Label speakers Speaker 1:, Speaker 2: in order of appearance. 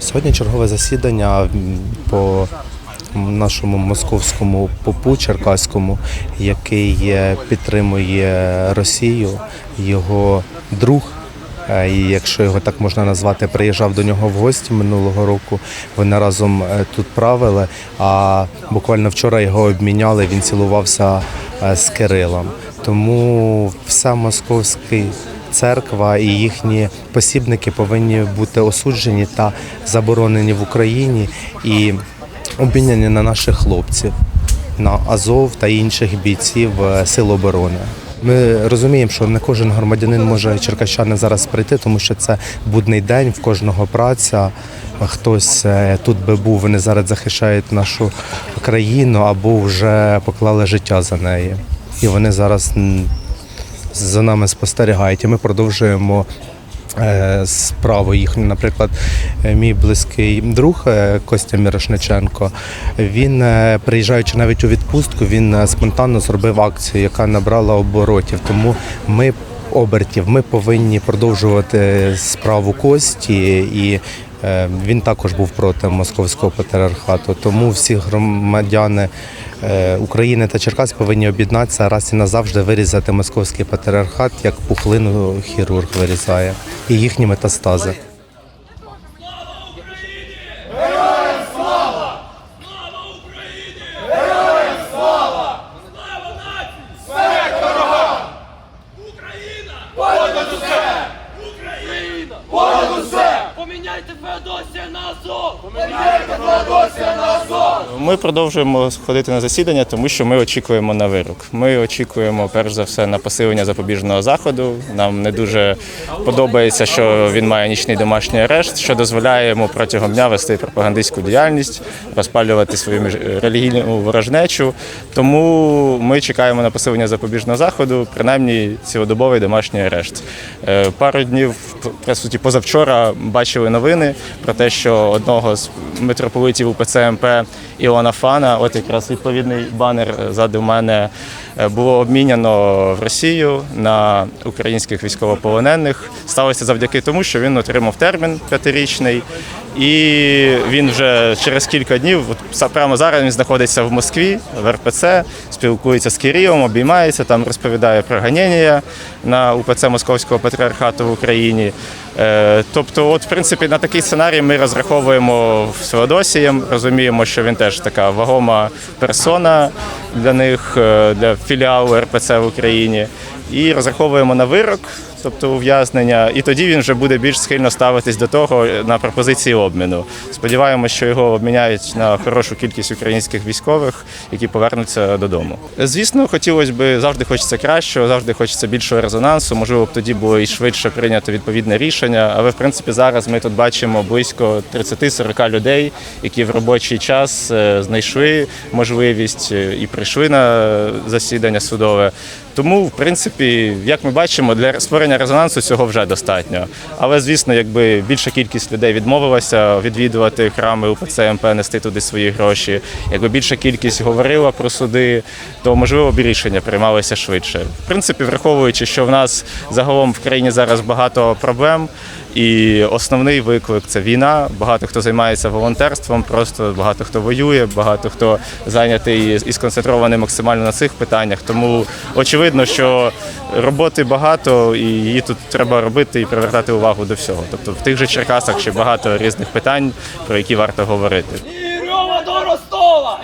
Speaker 1: Сьогодні чергове засідання по нашому московському попу черкаському, який е, підтримує Росію, його друг е, І якщо його так можна назвати, приїжджав до нього в гості минулого року. Вони разом е, тут правили. А буквально вчора його обміняли. Він цілувався е, з Кирилом. Тому вся московський церква і їхні посібники повинні бути осуджені та заборонені в Україні і обміняні на наших хлопців, на Азов та інших бійців Сил оборони. Ми розуміємо, що не кожен громадянин може черкащанин зараз прийти, тому що це будний день, в кожного праця. Хтось е, тут би був, вони зараз захищають нашу країну або вже поклали життя за неї. І вони зараз за нами спостерігають. І ми продовжуємо справу їхню. Наприклад, е, мій близький друг е, Костя Мірошниченко, він, е, приїжджаючи навіть у відпустку, він е, спонтанно зробив акцію, яка набрала оборотів. Тому ми обертів, ми повинні продовжувати справу Кості і. Е, Він також був проти московського патріархату, тому всі громадяни е, України та Черкас повинні об'єднатися раз і назавжди вирізати московський патріархат, як пухлину хірург вирізає, і їхні метастази.
Speaker 2: Поміняйте Феодосія
Speaker 3: Ми продовжуємо ходити на засідання, тому що ми очікуємо на вирок. Ми очікуємо перш за все на посилення запобіжного заходу. Нам не дуже подобається, що він має нічний домашній арешт, що дозволяє йому протягом дня вести пропагандистську діяльність, розпалювати свою релігійну ворожнечу. Тому ми чекаємо на посилення запобіжного заходу, принаймні цілодобовий домашній арешт. Е, Пару днів, по суті, позавчора бачили новини про те, що одного з митрополитів УПЦ МП Іоанна Фана, от якраз відповідний банер е, ззаду мене, е, було обміняно в Росію на українських військовополонених. Сталося завдяки тому, що він отримав термін п'ятирічний. І він вже через кілька днів, прямо зараз він знаходиться в Москві, в РПЦ, спілкується з Кирилом, обіймається, там розповідає про ганення на УПЦ Московського патріархату в Україні. Е, Тобто, от, в принципі, на такий сценарій ми розраховуємо з Феодосієм, розуміємо, що він теж така вагома персона для них, е, для філіалу РПЦ в Україні. І розраховуємо на вирок, тобто ув'язнення, і тоді він вже буде більш схильно ставитись до того на пропозиції обміну. Сподіваємося, що його обміняють на хорошу кількість українських військових, які повернуться додому. Звісно, хотілося б завжди хочеться кращого, завжди хочеться більшого резонансу. Можливо, б тоді було і швидше прийнято відповідне рішення. Але в принципі зараз ми тут бачимо близько 30-40 людей, які в робочий час е, знайшли можливість е, і прийшли на засідання судове. Тому, в принципі, як ми бачимо, для створення резонансу цього вже достатньо. Але, звісно, якби більша кількість людей відмовилася відвідувати храми УПЦ МП, нести туди свої гроші, якби більша кількість говорила про суди, то можливо б рішення приймалися швидше. В принципі, враховуючи, що в нас загалом в країні зараз багато проблем. І основний виклик це війна. Багато хто займається волонтерством, просто багато хто воює, багато хто зайнятий і сконцентрований максимально на цих питаннях. Тому очевидно, що роботи багато, і її тут треба робити і привертати увагу до всього. Тобто в тих же Черкасах ще багато різних питань, про які варто говорити.
Speaker 2: Ростова!